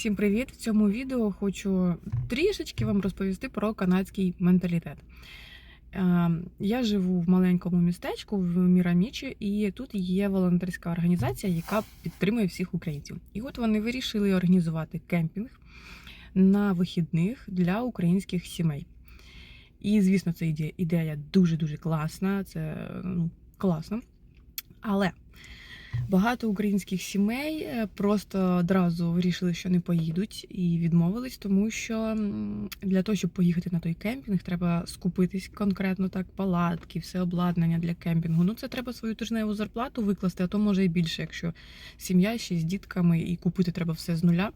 Всім привіт! В цьому відео хочу трішечки вам розповісти про канадський менталітет. Е, Я живу в маленькому містечку в Мірамічі, і тут є волонтерська організація, яка підтримує всіх українців. І от вони вирішили організувати кемпінг на вихідних для українських сімей. І, звісно, це ідея, дуже-дуже класна. Це ну, класно. Але Багато українських сімей е, просто одразу вирішили, що не поїдуть, і відмовились, тому що для того, щоб поїхати на той кемпінг, треба скупитись конкретно так, палатки, все обладнання для кемпінгу. Ну це треба свою тижневу зарплату викласти, а то може і більше, якщо сім'я ще з дітками і купити треба все з нуля,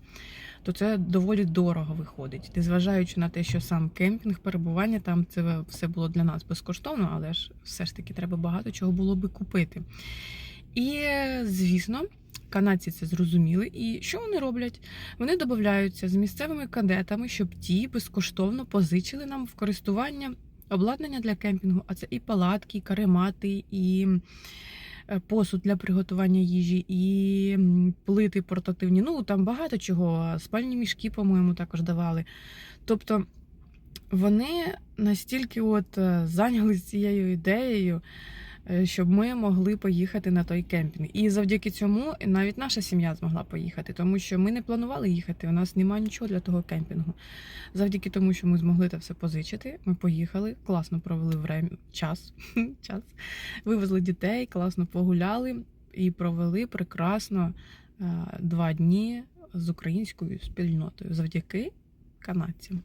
то це доволі дорого виходить. Незважаючи на те, що сам кемпінг, перебування там це все було для нас безкоштовно, але ж все ж таки треба багато чого було би купити. І, звісно, канадці це зрозуміли. І що вони роблять? Вони додаються з місцевими кадетами, щоб ті безкоштовно позичили нам в користування обладнання для кемпінгу. А це і палатки, і каремати, і е, посуд для приготування їжі, і плити портативні. Ну там багато чого. Спальні мішки, по-моєму, також давали. Тобто. Вони настільки от е, зайнялись цією ідеєю, щоб ми могли поїхати на той кемпінг. І завдяки цьому навіть наша сім'я змогла поїхати, тому що ми не планували їхати. У нас немає нічого для того кемпінгу. Завдяки тому, що ми змогли це все позичити, ми поїхали, класно провели время, час, час, вивезли дітей, класно погуляли і провели прекрасно е, два дні з українською спільнотою завдяки канадцям.